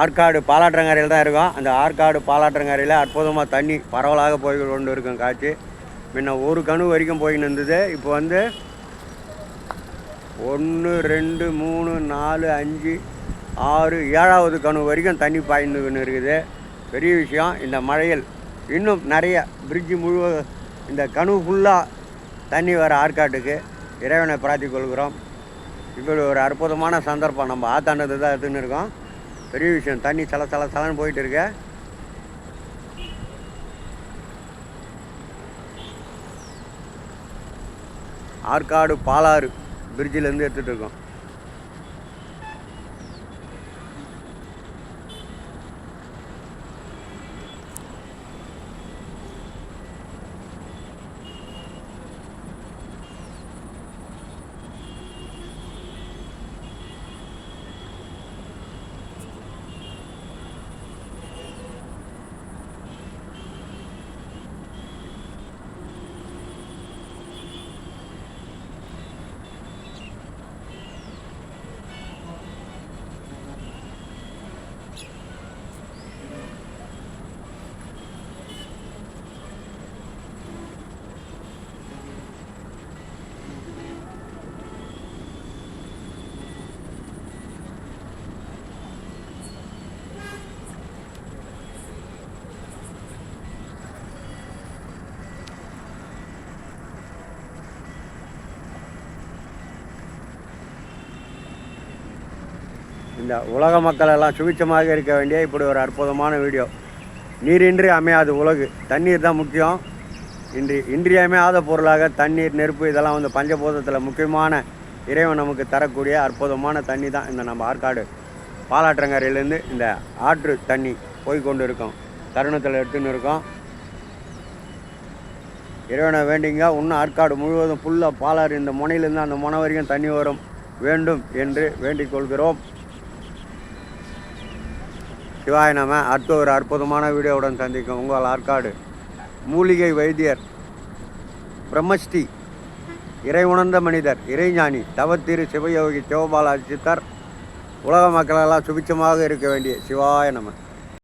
ஆற்காடு பாலாற்றங்கரையில் தான் இருக்கோம். அந்த ஆற்காடு பாலாற்றங்கரையில் அற்புதமாக தண்ணி பரவலாக போய் கொண்டு இருக்கும் காட்சி. முன்ன ஒரு கணு வரைக்கும் போயின்னு இருந்தது. இப்போ வந்து ஒன்று ரெண்டு மூணு நாலு அஞ்சு ஆறு ஏழாவது கணு வரைக்கும் தண்ணி பாய்ந்துன்னு இருக்குது. பெரிய விஷயம் இந்த மழையில் இன்னும் நிறைய பிரிட்ஜு முழுவ இந்த கணு ஃபுல்லாக தண்ணி வர ஆற்காட்டுக்கு இறைவனை பிரார்த்திக் கொள்கிறோம். இப்படி ஒரு அற்புதமான சந்தர்ப்பம். நம்ம ஆத்தாண்டது தான் எடுத்துன்னு இருக்கோம். பெரிய விஷயம். தண்ணி சல சல சலன்னு போயிட்டு இருக்கு. ஆற்காடு பாலாறு பிரிட்ஜிலேருந்து எடுத்துகிட்டு இருக்கோம். இந்த உலக மக்களெல்லாம் சுபிச்சமாக இருக்க வேண்டிய இப்படி ஒரு அற்புதமான வீடியோ. நீரின்றி அமையாது உலகு. தண்ணீர் தான் முக்கியம். இன்றி இன்றியமையாத பொருளாக தண்ணீர் நெருப்பு இதெல்லாம் வந்து பஞ்சபூதத்தில் முக்கியமான இறைவன் நமக்கு தரக்கூடிய அற்புதமான தண்ணி தான் இந்த நம்ம ஆற்காடு. பாலாற்றங்கரையிலேருந்து இந்த ஆற்று தண்ணி போய் கொண்டு இருக்கோம் தருணத்தில் எடுத்துன்னு இருக்கோம். இறைவனை வேண்டிங்க. இன்னும் ஆற்காடு முழுவதும் ஃபுல்லாக பாலாறு. இந்த முனையிலேருந்து அந்த முனை வரைக்கும் தண்ணி வரும். வேண்டும் என்று வேண்டிக் கொள்கிறோம். சிவாய நம்ம அடுத்த ஒரு அற்புதமான வீடியோவுடன் சந்திக்கும் உங்கள் ஆற்காடு மூலிகை வைத்தியர் பிரம்மஸ்ரீ இறை உணர்ந்த மனிதர் இறைஞானி தவத்திரு சிவயோகி சிவபாலாஜித்தர் உலக மக்களெல்லாம் சுபிச்சமாக இருக்க வேண்டிய சிவாய நம.